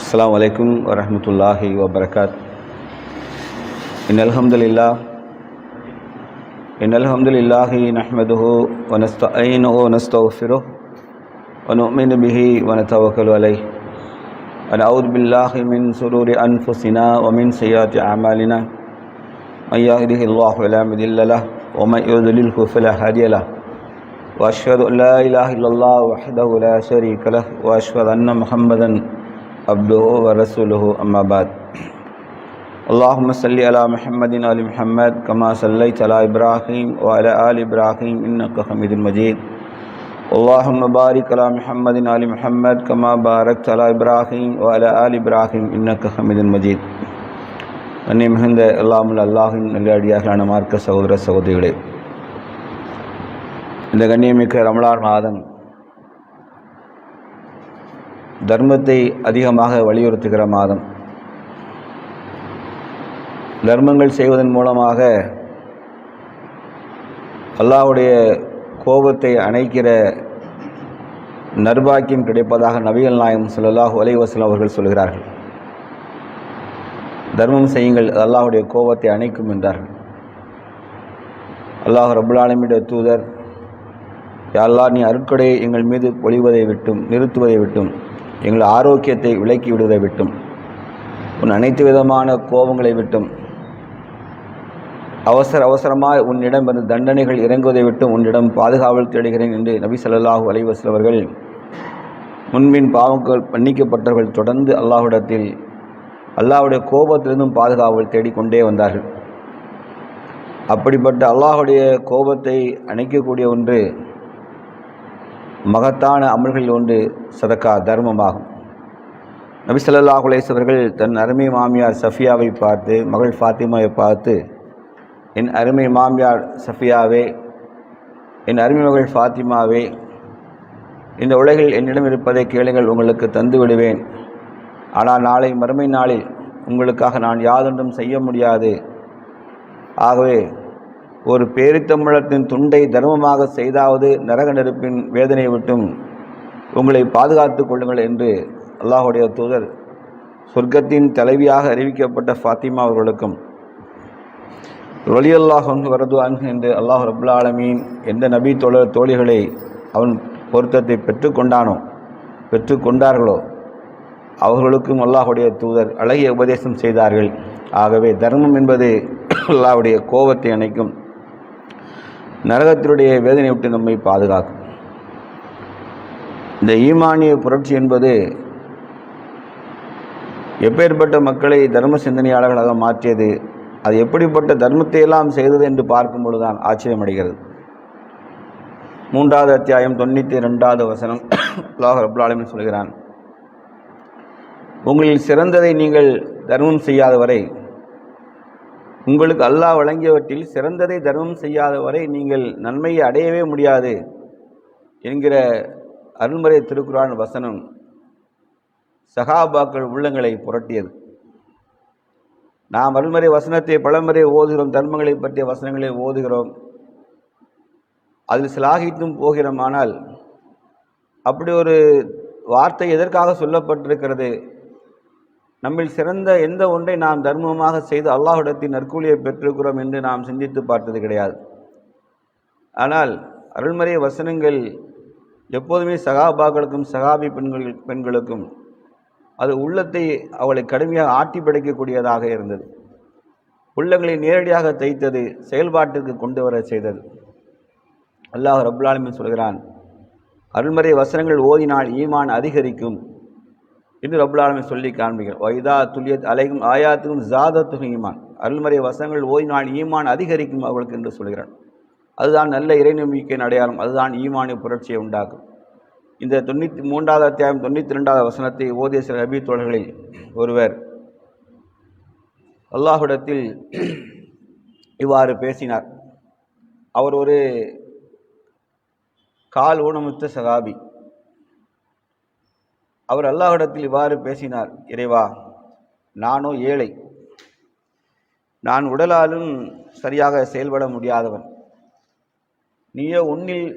السلام عليكم ورحمة الله وبركاته إن الحمد لله إن الحمد لله نحمده ونستعينه ونستغفره ونؤمن به ونتوكل عليه ونعوذ بالله من شرور أنفسنا ومن سيئات أعمالنا. من يهده الله فلا مضل له ومن يضلله فلا هادي له. وأشهد أن لا إله إلا الله وحده لا شريك له وأشهد أن محمدا عبده ورسوله أما بعد. اللهم صل على محمد وآل محمد كما صليت على إبراهيم وعلى آل إبراهيم إنك حميد مجيد. اللهم بارك على محمد وآل محمد كما باركت على إبراهيم وعلى آل إبراهيم إنك حميد مجيد அன்னை மிகுந்த அல்லாமல் அல்லாஹின் நல்லடியார்களான மார்க்க சகோதர சகோதரிகளே இந்த கண்ணியமிக்க ரமலான் மாதம் தர்மத்தை அதிகமாக வலியுறுத்துகிற மாதம் தர்மங்கள் செய்வதன் மூலமாக அல்லாஹ்வுடைய கோபத்தை அணைக்கிற நர்பாக்கியம் கிடைப்பதாக நபிகள் நாயகம் சொல்லலாஹு அலைவாஸ்லாம் அவர்கள் சொல்கிறார்கள். தர்மம் செய்யுங்கள் அல்லாஹுடைய கோபத்தை அணைக்கும் என்றார்கள். அல்லாஹ் ரபுல் தூதர் யா அல்லாஹ் நீ அருட்கொடையை எங்கள் மீது பொழிவதை விட்டும் நிறுத்துவதை விட்டும் எங்கள் ஆரோக்கியத்தை விலக்கி விடுவதை விட்டும். உன் அனைத்து விதமான கோபங்களை விட்டும் அவசர அவசரமாக உன்னிடம் வந்து தண்டனைகள் இறங்குவதை விட்டு உன்னிடம் பாதுகாவல் தேடுகிறேன் என்று நபி சல்லாஹூ அலைஹி முன்பின் பாவங்கள் மன்னிக்கப்பட்டவர்கள் தொடர்ந்து அல்லாஹ்விடத்தில் அல்லாஹுடைய கோபத்திலிருந்தும் பாதுகாவல் தேடிக்கொண்டே வந்தார்கள். அப்படிப்பட்ட அல்லாஹுடைய கோபத்தை அணைக்கக்கூடிய ஒன்று மகத்தான அமல்களில் ஒன்று சதக்கா தர்மமாகும். நபி ஸல்லல்லாஹு அவர்கள் தன் அருமை மாமியார் சஃபியாவை பார்த்து மகள் ஃபாத்திமாவை பார்த்து என் அருமை மாமியார் சஃபியாவே என் அருமை மகள் ஃபாத்திமாவே இந்த உலகில் என்னிடம் இருப்பதை கேளுங்கள் உங்களுக்கு தந்து விடுவேன். ஆனால் நாளை மறுமை நாளில் உங்களுக்காக நான் யாதொன்றும் செய்ய முடியாது. ஆகவே ஒரு பேரித்தமிழத்தின் துண்டை தர்மமாக செய்தாவது நரக நெருப்பின் வேதனை விட்டும் உங்களை பாதுகாத்து கொள்ளுங்கள் என்று அல்லாஹுடைய தூதர் சொர்க்கத்தின் தலைவியாக அறிவிக்கப்பட்ட ஃபாத்திமா அவர்களுக்கும் ஒலி அல்லாஹ் வரது அன்ஹு என்று அல்லாஹ் ரபுல்லா ஆலமீன் எந்த நபி தோழ தோழிகளை அவன் பொருத்தத்தை பெற்றுக்கொண்டானோ பெற்றுக்கொண்டார்களோ அவர்களுக்கும் அல்லாஹுடைய தூதர் அழகிய உபதேசம் செய்தார்கள். ஆகவே தர்மம் என்பது அல்லாஹுடைய கோபத்தை அணைக்கும். நரகத்தினுடைய வேதனை விட்டு நம்மை பாதுகாக்கும். இந்த ஈமானிய புரட்சி என்பது எப்பேற்பட்ட மக்களை தர்ம சிந்தனையாளர்களாக மாற்றியது அது எப்படிப்பட்ட தர்மத்தை எல்லாம் செய்தது என்று பார்க்கும் பொழுதுதான் ஆச்சரியமடைகிறது. மூன்றாவது அத்தியாயம் தொண்ணூற்றி ரெண்டாவது வசனம். அல்லாஹ் ரபுல்லாலுமே சொல்கிறான் உங்களில் சிறந்ததை நீங்கள் தர்மம் செய்யாத வரை உங்களுக்கு அல்லாஹ் வழங்கியவற்றில் சிறந்ததை தர்மம் செய்யாத வரை நீங்கள் நன்மையை அடையவே முடியாது என்கிற அருள்முறை திருக்குறான் வசனம் சகாபாக்கள் உள்ளங்களை புரட்டியது. நாம் அருள்முறை வசனத்தை பலமுறை ஓதுகிறோம் தர்மங்களை பற்றிய வசனங்களை ஓதுகிறோம். அதில் சிலாகித்தும் போகிறோம். ஆனால் அப்படி ஒரு வார்த்தை எதற்காக சொல்லப்பட்டிருக்கிறது? நம்மில் சிறந்த எந்த ஒன்றை நாம் தர்மமாக செய்து அல்லாஹிடத்தின் நற்கூலியை பெற்றிருக்கிறோம் என்று நாம் சிந்தித்து பார்த்தது கிடையாது. ஆனால் அருள்மறை வசனங்கள் எப்போதுமே சகாபாக்களுக்கும் சகாபி பெண்கள் பெண்களுக்கும் அது உள்ளத்தை அவளை கடுமையாக ஆட்டி படைக்கக்கூடியதாக இருந்தது. உள்ளங்களை நேரடியாக தைத்தது செயல்பாட்டிற்கு கொண்டு வர செய்தது. அல்லாஹ் ரபுல்லாலுமின் சொல்கிறான் அருள்மறை வசனங்கள் ஓதினால் ஈமான் அதிகரிக்கும் என்று ரபுல்லாலுமே சொல்லி காண்பிகள் வைதா துல்லியத் அலைகும் ஆயாத்துக்கும் ஜாதத்துக்கும் ஈமான். அருள்மறை வசனங்கள் ஓதினால் ஈமான் அதிகரிக்கும் அவளுக்கு என்று சொல்கிறான். அதுதான் நல்ல இறை நம்பிக்கையின் அடையாளம். அதுதான் ஈமானிய புரட்சியை உண்டாக்கும். இந்த தொண்ணூற்றி மூன்றாவது அத்தியாயம் தொண்ணூற்றி ரெண்டாவது வசனத்தை ஓதிய சில நபி தோழர்களில் ஒருவர். அல்லாஹுடத்தில் இவ்வாறு பேசினார். அவர் ஒரு கால் ஊனமுத்த சகாபி. அவர் அல்லாஹிடத்தில் இவ்வாறு பேசினார் இறைவா நானோ ஏழை. நான் உடலாலும் சரியாக செயல்பட முடியாதவன். நீயோ உன்னில்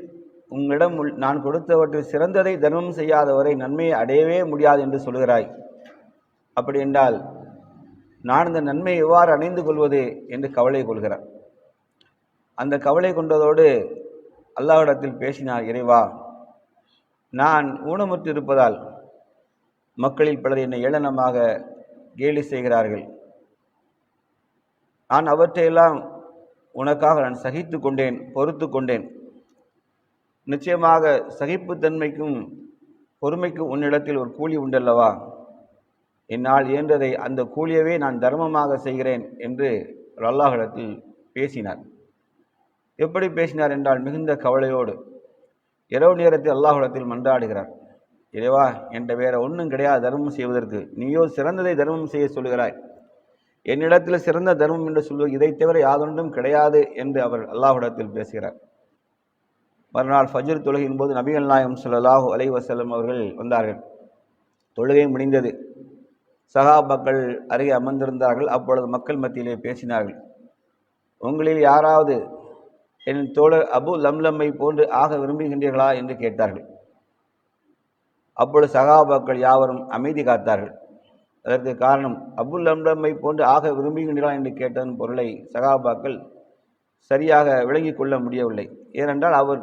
உங்களிடம் உள்- நான் கொடுத்தவற்றில் சிறந்ததை தர்மம் செய்யாதவரை நன்மையை அடையவே முடியாது என்று சொல்கிறாய். அப்படி என்றால் நான் இந்த நன்மையை எவ்வாறு அணைந்து கொள்வது என்று கவலை கொள்கிறார் அந்த கவலை கொண்டதோடு அல்லாவிடத்தில் பேசினார் இறைவா நான் ஊனமுற்று இருப்பதால் மக்களில் பலர் என்னை ஏளனமாக கேலி செய்கிறார்கள். நான் அவற்றையெல்லாம் உனக்காக நான் சகித்து கொண்டேன் பொறுத்து கொண்டேன் நிச்சயமாக சகிப்புத்தன்மைக்கும் பொறுமைக்கும் உன்னிடத்தில் ஒரு கூலி உண்டல்லவா? என்னால் இயன்றதை அந்த கூலியவே நான் தர்மமாக செய்கிறேன் என்று ஒரு அல்லாஹ்விடத்தில் பேசினார். எப்படி பேசினார் என்றால் மிகுந்த கவலையோடு இரவு நேரத்தில் அல்லாஹ்விடத்தில் மன்றாடுகிறார். இறைவா என்ற வேற ஒன்றும் கிடையாது தர்மம் செய்வதற்கு. நீயோ சிறந்ததை தர்மம் செய்ய சொல்கிறாய் என்னிடத்தில் சிறந்த தர்மம் என்று சொல்வது இதைத் தவிர யாதொன்றும் கிடையாது என்று அவர் அல்லாஹ்விடத்தில் பேசுகிறார். மறுநாள் ஃபஜர் தொழுகையின் போது நபிகள் நாயம் சொல்லலாஹு அலை வசலம் அவர்கள் வந்தார்கள். தொழுகை முடிந்தது. சகாபாக்கள் அருகே அமர்ந்திருந்தார்கள். அப்பொழுது மக்கள் மத்தியிலே பேசினார்கள். உங்களில் யாராவது என் தோழர் அபு லம்லம்மை போன்று ஆக விரும்புகின்றீர்களா? என்று கேட்டார்கள். அப்பொழுது சகாபாக்கள் யாவரும் அமைதி காத்தார்கள். அதற்கு காரணம் அபுல் லம்லம்மை போன்று ஆக விரும்புகின்றீர்களா? என்று கேட்டதன் பொருளை சகாபாக்கள் சரியாக விளங்கி கொள்ள முடியவில்லை. ஏனென்றால் அவர்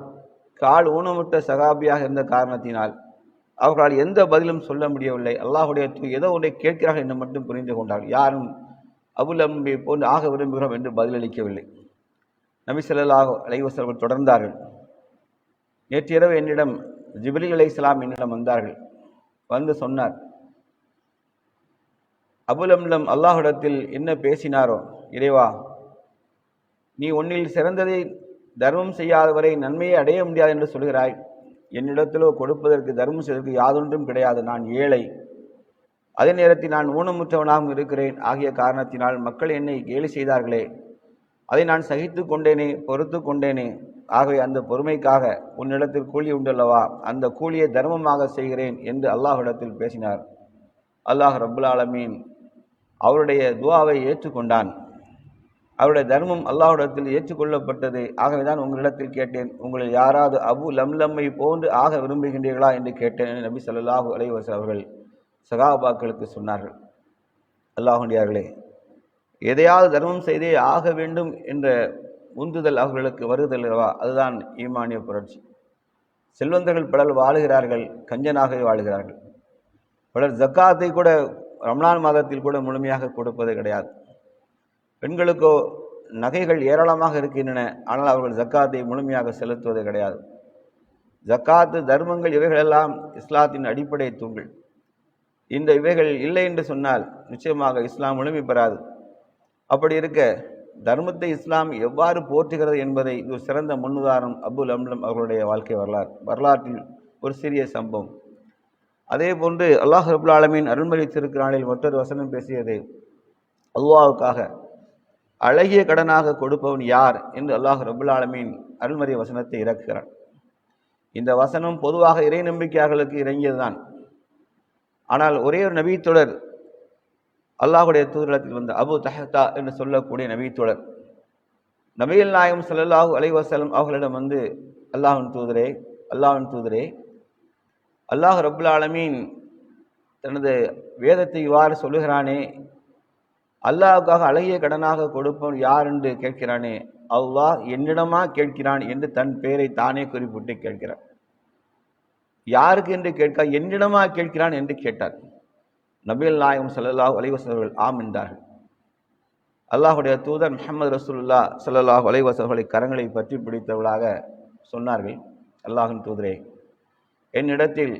கால் ஊனமுட்ட சகாபியாக இருந்த காரணத்தினால் அவர்களால் எந்த பதிலும் சொல்ல முடியவில்லை. அல்லாஹுடைய தூ ஏதோ ஒன்றை கேட்கிறார்கள் என்று மட்டும் புரிந்து கொண்டார்கள் யாரும் அபுல் போன்று ஆக விரும்புகிறோம் என்று பதிலளிக்கவில்லை நபி ஸல்லல்லாஹு அலைஹி தொடர்ந்தார்கள். நேற்றிரவு என்னிடம் ஜிப்ரீல் இஸ்லாம் என்னிடம் வந்தார்கள். வந்து சொன்னார் அபுலம்லம் அல்லாஹ்விடத்தில் என்ன பேசினாரோ? இறைவா நீ உன்னில் சிறந்ததை தர்மம் செய்யாதவரை நன்மையை அடைய முடியாது என்று சொல்கிறாய். என்னிடத்திலோ கொடுப்பதற்கு தர்மம் செய்வதற்கு யாதொன்றும் கிடையாது. நான் ஏழை. அதே நேரத்தில் நான் ஊனமுற்றவனாகவும் இருக்கிறேன். ஆகிய காரணத்தினால் மக்கள் என்னை கேலி செய்தார்களே. அதை நான் சகித்து கொண்டேனே பொறுத்து கொண்டேனே. ஆகவே அந்த பொறுமைக்காக உன்னிடத்தில் கூலி உண்டல்லவா? அந்த கூலியை தர்மமாக செய்கிறேன் என்று அல்லாஹ்விடத்தில் பேசினார். அல்லாஹ் ரபுல் ஆலமீன் அவருடைய துவாவை ஏற்றுக்கொண்டான். அவருடைய தர்மம் அல்லாஹ்விடத்தில் ஏற்றுக்கொள்ளப்பட்டது. ஆகவே தான் உங்களிடத்தில் கேட்டேன் உங்களில் யாராவது அபு லம்லம்மை போன்று ஆக விரும்புகின்றீர்களா என்று கேட்டேன் நபி ஸல்லல்லாஹு அலைஹி அவர்கள் சகாபாக்களுக்கு சொன்னார்கள். அல்லாஹுண்டியார்களே எதையாவது தர்மம் செய்தே ஆக வேண்டும் என்ற உந்துதல் அவர்களுக்கு வருதல் அல்லவா? அதுதான் ஈமானிய புரட்சி. செல்வந்தர்கள் பலர் வாழுகிறார்கள் கஞ்சனாகவே வாழுகிறார்கள். பலர் ஜக்காத்தை கூட ரம்லான் மாதத்தில் கூட முழுமையாக கொடுப்பது கிடையாது. பெண்களுக்கோ நகைகள் ஏராளமாக இருக்கின்றன ஆனால் அவர்கள் ஜக்காத்தை முழுமையாக செலுத்துவது கிடையாது. ஜக்காத்து தர்மங்கள் இவைகளெல்லாம் இஸ்லாத்தின் அடிப்படை தூண்கள். இந்த இவைகள் இல்லை என்று சொன்னால் நிச்சயமாக இஸ்லாம் முழுமை பெறாது. அப்படி இருக்க தர்மத்தை இஸ்லாம் எவ்வாறு போற்றுகிறது என்பதை இது சிறந்த முன்னுதாரணம் அபுல் அம்லம் அவர்களுடைய வாழ்க்கை வரலாறு வரலாற்றில் ஒரு சிறிய சம்பவம். அதே போன்று அல்லாஹ் ரபுல் ஆலமின் அருள்மொழி திருக்குறானில் மற்றொரு வசனம் பேசியது அல்லாஹுக்காக அழகிய கடனாக கொடுப்பவன் யார் என்று அல்லாஹ் ரபுல் ஆலமீன் அருள்மறை வசனத்தை இறக்குகிறான். இந்த வசனம் பொதுவாக இறை நம்பிக்கையாளர்களுக்கு இறங்கியதுதான். ஆனால் ஒரே ஒரு நபித்தொடர் அல்லாஹுடைய தூதரத்தில் வந்த அபு தஹத்தா என்று சொல்லக்கூடிய நபித்தொடர் நபிகள் நாயகம் ஸல்லல்லாஹு அலைவாசலம் அவர்களிடம் வந்து அல்லாஹின் தூதரே அல்லாஹின் தூதரே அல்லாஹ் ரபுல் ஆலமீன் தனது வேதத்தை இவ்வாறு சொல்லுகிறானே அல்லாவுக்காக அழகிய கடனாக கொடுப்பவன் யார் என்று கேட்கிறானே? அல்லாஹ் என்னிடமா கேட்கிறான் என்று தன் பெயரை தானே குறிப்பிட்டு கேட்கிறான். யாருக்கு என்று கேட்க என்னிடமா கேட்கிறான் என்று கேட்டார். நபில் நாயகம் ஸல்லல்லாஹு அலைவசர்கள் ஆம் என்றார்கள். அல்லாஹுடைய தூதர் முகமது ரசூல்லா ஸல்லல்லாஹு அலைவசர்களை கரங்களை பற்றி பிடித்தவளாக சொன்னார்கள். அல்லாஹின் தூதரே என்னிடத்தில்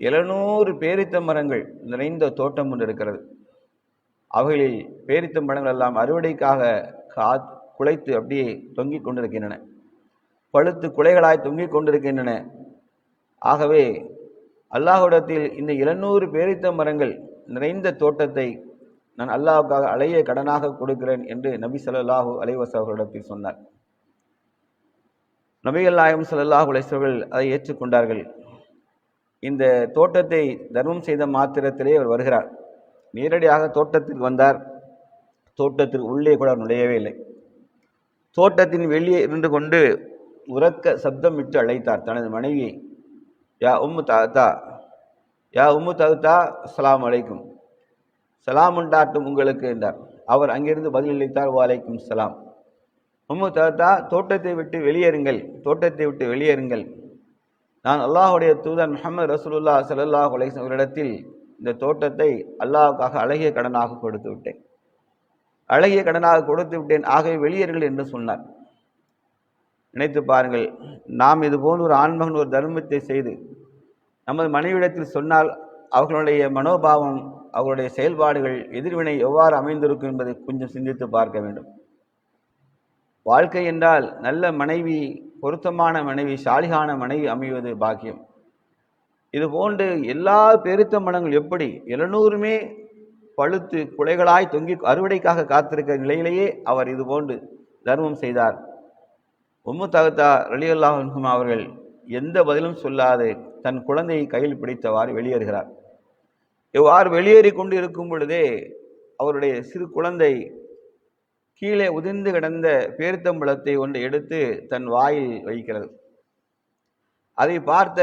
எழுநூறு பேரித்த மரங்கள் நிறைந்த தோட்டம் ஒன்று இருக்கிறது. அவைகளில் பேரித்தும் பழங்கள் எல்லாம் அறுவடைக்காக கா குலைத்து அப்படியே தொங்கிக் கொண்டிருக்கின்றன. பழுத்து குலைகளாய் தொங்கிக் கொண்டிருக்கின்றன. ஆகவே அல்லாஹுடத்தில் இந்த எழுநூறு பேரித்த மரங்கள் நிறைந்த தோட்டத்தை நான் அல்லாஹுக்காக அலைய கடனாக கொடுக்கிறேன் என்று நபி ஸல்லல்லாஹு அலைஹி அவர்களிடத்தில் சொன்னார். நபிகள் நாயகம் ஸல்லல்லாஹு அலைசவர்கள் அதை ஏற்றுக்கொண்டார்கள். இந்த தோட்டத்தை தர்மம் செய்த மாத்திரத்திலே அவர் வருகிறார். நேரடியாக தோட்டத்தில் வந்தார். தோட்டத்திற்கு உள்ளே கூட நுழையவே இல்லை. தோட்டத்தின் வெளியே இருந்து கொண்டு உறக்க சப்தம் விட்டு அழைத்தார் தனது மனைவியை யா உம்மு தாத்தா யா உம்மு தாத்தா சலாம் அலைக்கும். சலாம் உண்டாட்டும் உங்களுக்கு என்றார். அவர் அங்கிருந்து பதிலளித்தார் வாலைக்கும் சலாம். உம்மு தாத்தா தோட்டத்தை விட்டு வெளியேறுங்கள். தோட்டத்தை விட்டு வெளியேறுங்கள். நான் அல்லாஹுடைய தூதன் முகமது ரசூலுல்லா ஸல்லல்லாஹு அலைஸ் அவரிடத்தில் இந்த தோட்டத்தை அல்லாஹ்வுக்காக அழகிய கடனாக கொடுத்து விட்டேன். அழகிய கடனாக கொடுத்து விட்டேன். ஆகவே வெளியேறுகள் என்று சொன்னார். நினைத்து பாருங்கள் நாம் இது போன்ற ஒரு ஆண்மகன் ஒரு தர்மத்தை செய்து நமது மனைவிடத்தில் சொன்னால் அவர்களுடைய மனோபாவம் அவர்களுடைய செயல்பாடுகள் எதிர்வினை எவ்வாறு அமைந்திருக்கும் என்பதை கொஞ்சம் சிந்தித்து பார்க்க வேண்டும். வாழ்க்கை என்றால் நல்ல மனைவி பொருத்தமான மனைவி சாலிகான மனைவி அமைவது பாக்கியம். இது போன்று எல்லா பெருத்த மனங்கள் எப்படி எழுநூறுமே பழுத்து குலைகளாய் தொங்கி அறுவடைக்காக காத்திருக்கிற நிலையிலேயே அவர் இது போன்று தர்மம் செய்தார். உம்மு தகத்தா ரலியல்லாஹும் அவர்கள் எந்த பதிலும் சொல்லாது தன் குழந்தையை கையில் பிடித்தவாறு வெளியேறுகிறார். இவ்வாறு வெளியேறி கொண்டு இருக்கும் பொழுதே அவருடைய சிறு குழந்தை கீழே உதிர்ந்து கிடந்த பேரித்தம்பழத்தை ஒன்று எடுத்து தன் வாயில் வைக்கிறது. அதை பார்த்த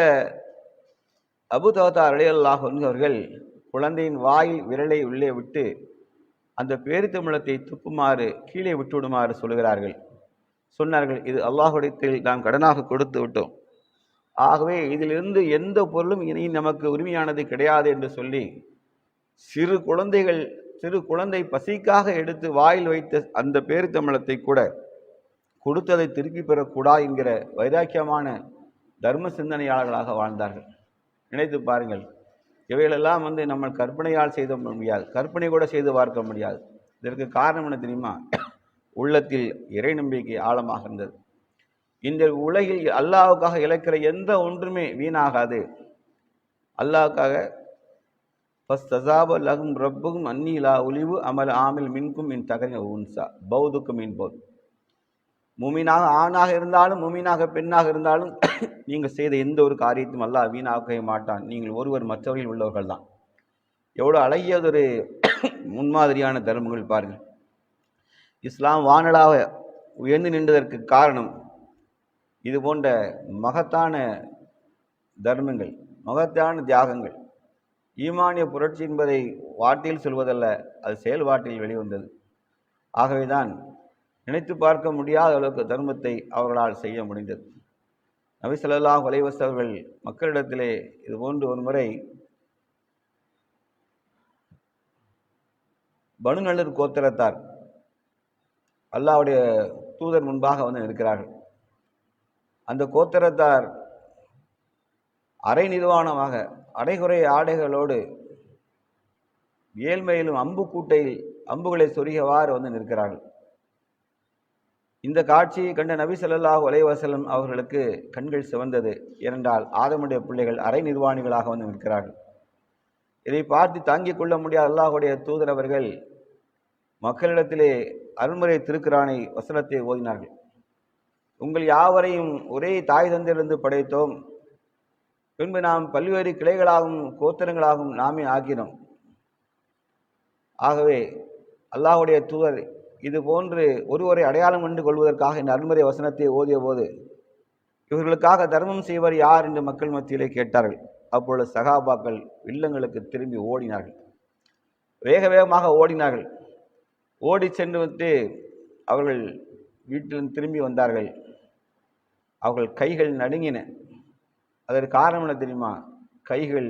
அபு தவத்தா ரலியல்லாஹு அவர்கள் குழந்தையின் வாயில் விரலை உள்ளே விட்டு அந்த பேரித்தம்பழத்தை துப்புமாறு கீழே விட்டுவிடுமாறு சொல்கிறார்கள் சொன்னார்கள் இது அல்லாஹுடத்தில் நாம் கடனாக கொடுத்து விட்டோம். ஆகவே இதிலிருந்து எந்த பொருளும் இனி நமக்கு உரிமையானது கிடையாது என்று சொல்லி சிறு குழந்தைகள் சிறு குழந்தை பசிக்காக எடுத்து வாயில் வைத்த அந்த பேரித்தமிழத்தை கூட கொடுத்ததை திருப்பி பெறக்கூடா என்கிற வைராக்கியமான தர்ம சிந்தனையாளர்களாக வாழ்ந்தார்கள். நினைத்து பாருங்கள். இவைகளெல்லாம் வந்து நம்ம கற்பனையால் செய்த முடியாது. கற்பனை கூட செய்து பார்க்க முடியாது. இதற்கு காரணம் என்ன தெரியுமா? உள்ளத்தில் இறை நம்பிக்கை ஆழமாக இருந்தது. இந்த உலகில் அல்லாவுக்காக இழக்கிற எந்த ஒன்றுமே வீணாகாது. அல்லாவுக்காக ஃபஸ்தசாப லகும் ரப்புகும் அந்நிலா ஒளிவு அமல் ஆமில் மின்கும் மின் தகரின் உன்சா. பௌதுக்கு மின் போது முமீனாக ஆணாக இருந்தாலும் முமீனாக பெண்ணாக இருந்தாலும் நீங்கள் செய்த எந்த ஒரு காரியத்தையும் அல்லாஹ் வீணாக்கவே மாட்டான். நீங்கள் ஒருவர் மற்றவர்கள் உள்ளவர்கள் தான். எவ்வளோ அழகியதொரு முன்மாதிரியான தர்மங்கள் பாருங்கள். இஸ்லாம் வானலாக உயர்ந்து நின்றதற்கு காரணம் இது போன்ற மகத்தான தர்மங்கள் மகத்தான தியாகங்கள். ஈமானிய புரட்சி என்பதை வார்த்தையில் சொல்வதல்ல அது செயல்பாட்டில் வெளிவந்தது. ஆகவேதான் நினைத்து பார்க்க முடியாத அளவுக்கு தர்மத்தை அவர்களால் செய்ய முடிந்தது. நபி ஸல்லல்லாஹு அவர்கள் மக்களிடத்திலே இது போன்று ஒரு முறை பனுநல்லூர் கோத்திரத்தார் அல்லாவுடைய தூதர் முன்பாக வந்து நிற்கிறார்கள். அந்த கோத்திரத்தார் அரை நிர்வாணமாக அரைகுறை ஆடைகளோடு ஏழ்மையிலும் அம்பு கூட்டையில் அம்புகளை சொருகவாறு வந்து நிற்கிறார்கள். இந்த காட்சியை கண்ட நபி ஸல்லல்லாஹு அலைவாசலம் அவர்களுக்கு கண்கள் சிவந்தது ஏனென்றால் ஆதமுடைய பிள்ளைகள் அரை நிர்வாணிகளாக வந்து நிற்கிறார்கள். இதை பார்த்து தாங்கிக் கொள்ள முடியாத அல்லாஹுடைய தூதர் அவர்கள் மக்களிடத்திலே அருள்முறை திருக்குறானை வசனத்தை ஓதினார்கள். உங்கள் யாவரையும் ஒரே தாய் தந்திலிருந்து படைத்தோம். பின்பு நாம் பல்வேறு கிளைகளாகவும் கோத்திரங்களாகவும் நாமே ஆக்கினோம் ஆகவே அல்லாஹுடைய தூதர் இது போன்று ஒருவரை அடையாளம் கண்டு கொள்வதற்காக இந்த அருண்மறை வசனத்தை ஓதிய போது இவர்களுக்காக தர்மம் செய்வர் யார்? என்று மக்கள் மத்தியிலே கேட்டார்கள். அப்பொழுது சகாபாக்கள் வில்லங்களுக்கு திரும்பி ஓடினார்கள். வேக வேகமாக ஓடினார்கள். ஓடி சென்று வந்து அவர்கள் வீட்டில் திரும்பி வந்தார்கள். அவர்கள் கைகள் நடுங்கின. அதற்கு காரணம் என்ன தெரியுமா? கைகள்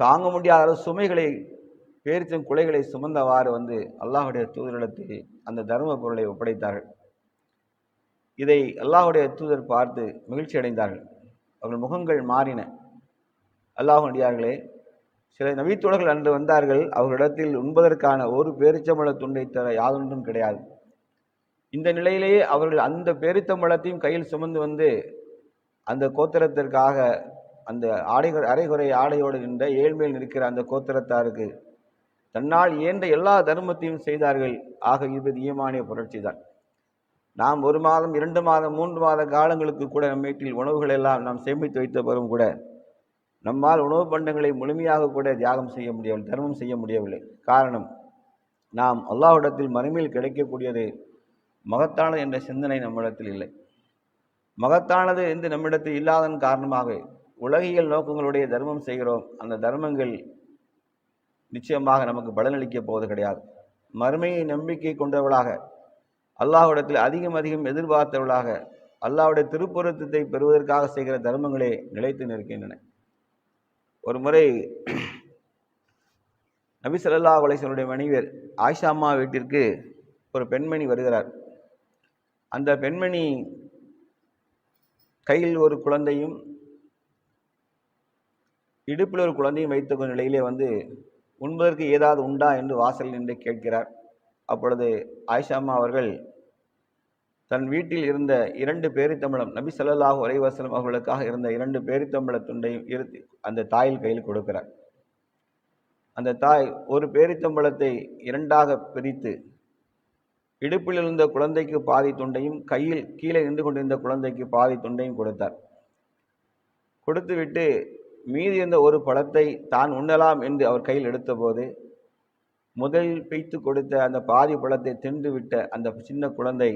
தாங்க முடியாத சுமைகளை பேரிச்சம் குலைகளை சுமந்தவாறு வந்து அல்லாஹுடைய தூதரிடத்தில் அந்த தர்ம பொருளை ஒப்படைத்தார்கள். இதை அல்லாஹுடைய தூதர் பார்த்து மகிழ்ச்சி அடைந்தார்கள். அவர்கள் முகங்கள் மாறின. அல்லாஹுடையார்களே சில நவீத்தோழர்கள் அன்று வந்தார்கள். அவர்களிடத்தில் உண்பதற்கான ஒரு பேரிச்சம்பழ துண்டை தர யாதொன்றும் கிடையாது. இந்த நிலையிலேயே அவர்கள் அந்த பேரித்தம்பழத்தையும் கையில் சுமந்து வந்து அந்த கோத்திரத்திற்காக அந்த ஆடை அரைகுறை ஆடையோடு நின்ற ஏழ்மையில் நிற்கிற அந்த கோத்திரத்தாருக்கு தன்னால் இயன்ற எல்லா தர்மத்தையும் செய்தார்கள். ஆக இது ஈமானிய புரட்சி தான். நாம் ஒரு மாதம் இரண்டு மாதம் மூன்று மாத காலங்களுக்கு கூட நம் வீட்டில் உணவுகள் எல்லாம் நாம் சேமித்து வைத்த பிறகும் கூட நம்மால் உணவு பண்டங்களை முழுமையாக கூட தியாகம் செய்ய முடியவில்லை தர்மம் செய்ய முடியவில்லை. காரணம் நாம் அல்லாஹிடத்தில் மறுமையில் கிடைக்கக்கூடியது மகத்தானது என்ற சிந்தனை நம்மிடத்தில் இல்லை. மகத்தானது என்று நம்மிடத்தில் இல்லாதன் காரணமாக உலகியல் நோக்கங்களுடைய தர்மம் செய்கிறோம். அந்த தர்மங்கள் நிச்சயமாக நமக்கு பலனளிக்கப் போவது கிடையாது. மறுமையை நம்பிக்கை கொண்டவளாக அல்லாஹ்விடத்தில் அதிகம் அதிகம் எதிர்பார்த்தவளாக அல்லாவுடைய திருப்புறத்தை பெறுவதற்காக செய்கிற தர்மங்களே நிலைத்து நிற்கின்றன. ஒரு முறை நபி ஸல்லல்லாஹு மனைவியர் ஆயிஷா அம்மா வீட்டிற்கு ஒரு பெண்மணி வருகிறார். அந்த பெண்மணி கையில் ஒரு குழந்தையும் இடுப்பில் ஒரு குழந்தையும் வைத்த நிலையிலே வந்து உண்பதற்கு ஏதாவது உண்டா என்று வாசலில் நின்று கேட்கிறார். அப்பொழுது ஆயிஷாமா அவர்கள் தன் வீட்டில் இருந்த இரண்டு பேரித்தம்பளம் நபி ஸல்லல்லாஹு அலைஹி அவர்களுக்காக இருந்த இரண்டு பேரித்தம்பள துண்டையும் இருத்தி அந்த தாயில் கையில் கொடுக்கிறார். அந்த தாய் ஒரு பேரித்தம்பளத்தை இரண்டாக பிரித்து இடுப்பில் இருந்த குழந்தைக்கு பாதி துண்டையும் கையில் கீழே நின்று கொண்டிருந்த குழந்தைக்கு பாதி துண்டையும் கொடுத்தார். கொடுத்துவிட்டு மீதி இருந்த ஒரு பழத்தை தான் உண்ணலாம் என்று அவர் கையில் எடுத்தபோது முதலில் பிய்த்து கொடுத்த அந்த பாதி பழத்தை தின்றுவிட்ட அந்த சின்ன குழந்தை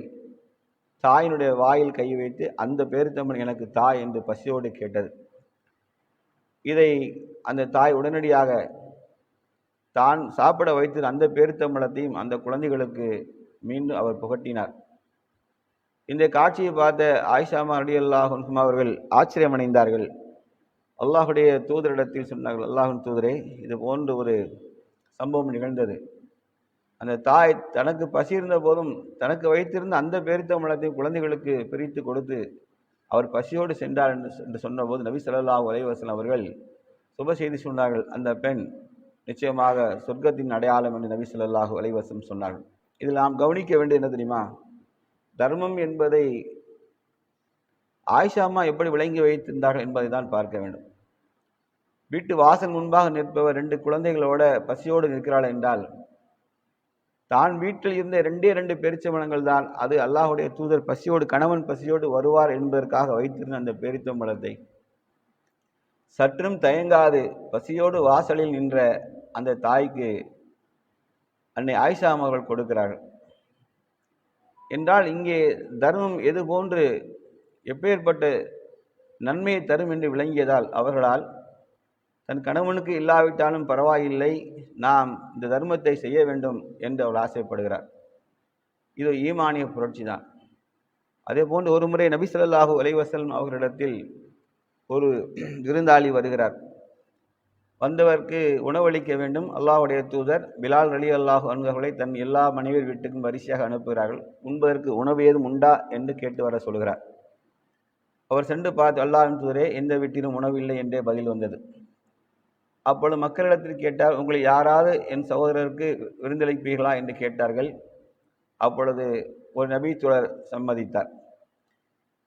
தாயினுடைய வாயில் கை வைத்து அந்த பேருத்தம்மன் எனக்கு தாய் என்று பசியோடு கேட்டது. இதை அந்த தாய் உடனடியாக தான் சாப்பிட வைத்து அந்த பேருத்தம்பளத்தையும் அந்த குழந்தைகளுக்கு மீண்டும் அவர் புகட்டினார். இந்த காட்சியை பார்த்த ஆயிஷாமா அடி அவர்கள் ஆச்சரியமடைந்தார்கள். அல்லாஹுடைய தூதரிடத்தில் சொன்னார்கள் அல்லாஹின் தூதரே இது போன்ற ஒரு சம்பவம் நிகழ்ந்தது. அந்த தாய் தனக்கு பசி போதும் தனக்கு வைத்திருந்த அந்த பேரித்தம்பளத்தை குழந்தைகளுக்கு பிரித்து கொடுத்து அவர் பசியோடு சென்றார் என்று சொன்னபோது நபி ஸல்லல்லாஹு உலைவாசன் அவர்கள் சுப செய்தி சொன்னார்கள். அந்த பெண் நிச்சயமாக சொர்க்கத்தின் அடையாளம் என்று நபி சொல்லாஹு அலைஹி சொன்னார்கள். இதில் நாம் கவனிக்க வேண்டியது என்ன தெரியுமா? தர்மம் என்பதை ஆயிஷா அம்மா எப்படி விளங்கி வைத்திருந்தார்கள் என்பதை தான் பார்க்க வேண்டும். வீட்டு வாசல் முன்பாக நிற்பவர் ரெண்டு குழந்தைகளோட பசியோடு நிற்கிறாள் என்றால் தான் வீட்டில் இருந்த ரெண்டே ரெண்டு பேரிச்சம்பழங்கள் தான் அது அல்லாஹுடைய தூதர் பசியோடு கணவன் பசியோடு வருவார் என்பதற்காக வைத்திருந்த அந்த பேரிச்சம்பழத்தை. சற்றும் தயங்காது பசியோடு வாசலில் நின்ற அந்த தாய்க்கு அன்னை ஆயிஷா அவர்கள் கொடுக்கிறார்கள். என்றால் இங்கே தர்மம் எது போன்று எப்பேற்பட்ட நன்மையை தரும் என்று விளங்கியதால் அவர்களால் தன் கணவனுக்கு இல்லாவிட்டாலும் பரவாயில்லை நாம் இந்த தர்மத்தை செய்ய வேண்டும் என்று அவள் ஆசைப்படுகிறார். இது ஈமானிய புரட்சி தான் அதே போன்று ஒரு முறை நபி ஸல்லல்லாஹு அலைஹி அவர்களிடத்தில் ஒரு விருந்தாளி வருகிறார். வந்தவர்க்கு உணவளிக்க வேண்டும். அல்லாஹ்வுடைய தூதர் பிலால் அலி அல்லாஹு அன்பர்களை தன் எல்லா மனைவியர் வீட்டுக்கும் வரிசையாக அனுப்புகிறார்கள். உண்பதற்கு உணவு ஏதும் உண்டா என்று கேட்டு வர சொல்கிறார். அவர் சென்று பார்த்து அல்லாஹின் தூதரே எந்த வீட்டிலும் உணவில்லை என்றே பதில் வந்தது. அப்பொழுது மக்களிடத்தில் கேட்டார் உங்களை யாராவது என் சகோதரருக்கு விருந்தளிப்பீர்களா? என்று கேட்டார்கள். அப்பொழுது ஒரு நபி சம்மதித்தார்.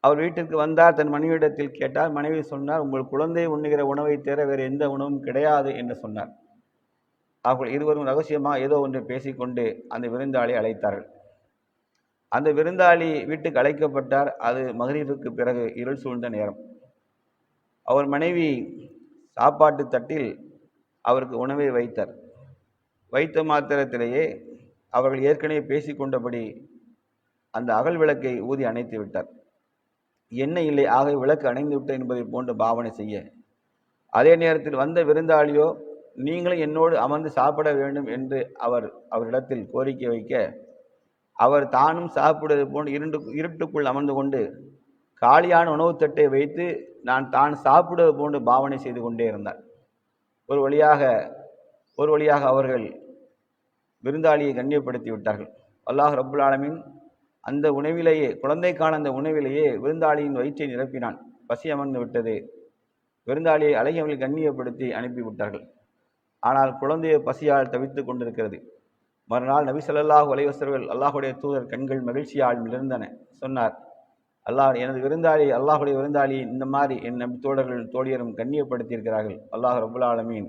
அவர் வீட்டிற்கு வந்தார். தன் மனைவியிடத்தில் கேட்டார் மனைவி சொன்னார் உங்கள் குழந்தை உண்ணுகிற உணவை தேர வேறு எந்த உணவும் கிடையாது என்று சொன்னார். அவர்கள் இருவரும் ரகசியமாக ஏதோ ஒன்று பேசிக்கொண்டு அந்த விருந்தாளி அழைத்தார்கள். அந்த விருந்தாளி வீட்டுக்கு அழைக்கப்பட்டார். அது மகரீபுக்கு பிறகு இருள் சூழ்ந்த நேரம். அவர் மனைவி சாப்பாட்டு தட்டில் அவருக்கு உணவை வைத்தார். வைத்த மாத்திரத்திலேயே அவர்கள் ஏற்கனவே பேசிக்கொண்டபடி அந்த அகல் விளக்கை ஊதி அணைத்து விட்டார். என்ன இல்லை ஆக விளக்கு அணைந்து விட்டேன் என்பதை போன்று பாவனை செய்ய. அதே நேரத்தில் வந்த விருந்தாளியோ நீங்களும் என்னோடு அமர்ந்து சாப்பிட வேண்டும் என்று அவர் அவரிடத்தில் கோரிக்கை வைக்க அவர் தானும் சாப்பிடுவது போன்று இருண்டு இருட்டுக்குள் அமர்ந்து கொண்டு காலியான உணவுத்தட்டை வைத்து நான் தான் சாப்பிடுவது போன்று பாவனை செய்து கொண்டே இருந்தார். ஒரு வழியாக ஒரு வழியாக அவர்கள் விருந்தாளியை கண்ணியப்படுத்தி விட்டார்கள். அல்லாஹ் ரபுல் ஆலமீன் அந்த உணவிலேயே குழந்தைக்கான அந்த உணவிலேயே விருந்தாளியின் வயிற்றை நிரப்பினான். பசி அமர்ந்து விட்டது. விருந்தாளியை அழகியவர்கள் கண்ணியப்படுத்தி அனுப்பிவிட்டார்கள் ஆனால் குழந்தையை பசியால் தவித்து கொண்டிருக்கிறது. மறுநாள் நபி ஸல்லல்லாஹு அலைஹி அல்லாஹுடைய தூதர் கண்கள் மகிழ்ச்சியால் மிளர்ந்தன சொன்னார் அல்லாஹ் எனது விருந்தாளி அல்லாஹுடைய விருந்தாளி இந்த மாதிரி என் நபி தோழர்கள் தோழியரும் கண்ணியப்படுத்தியிருக்கிறார்கள். அல்லாஹ் ரபுல் ஆலமீன்.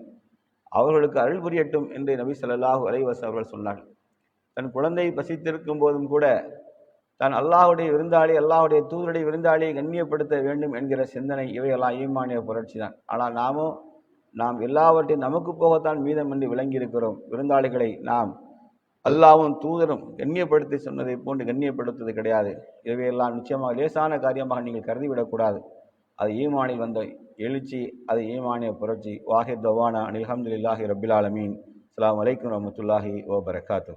அவர்களுக்கு அருள் புரியட்டும் என்று நபி ஸல்லல்லாஹு அலைஹி அவர்கள் சொன்னார்கள். தன் குழந்தை பசித்திருக்கும் போதும் கூட தான் அல்லாஹுடைய விருந்தாளி அல்லாஹுடைய தூதருடைய விருந்தாளியை கண்ணியப்படுத்த வேண்டும் என்கிற சிந்தனை இவையெல்லாம் ஈமானிய புரட்சி தான். ஆனால் நாமும் நாம் எல்லாவற்றையும் நமக்கு போகத்தான் மீதம் என்று விளங்கியிருக்கிறோம். விருந்தாளிகளை நாம் அல்லாவும் தூதரும் கண்ணியப்படுத்தி சொன்னதை போன்று கண்ணியப்படுத்துவது கிடையாது. இவையெல்லாம் நிச்சயமாக லேசான காரியமாக நீங்கள் கருதிவிடக்கூடாது. அது ஈமானில் வந்த எழுச்சி அது ஈமானிய புரட்சி. வாஹித் தவானா அனில்ஹம்துல்லாஹி ரபில் ஆலமீன். அஸ்ஸலாமு அலைக்கும் வரமத்துல்லாஹி வபரகாத்து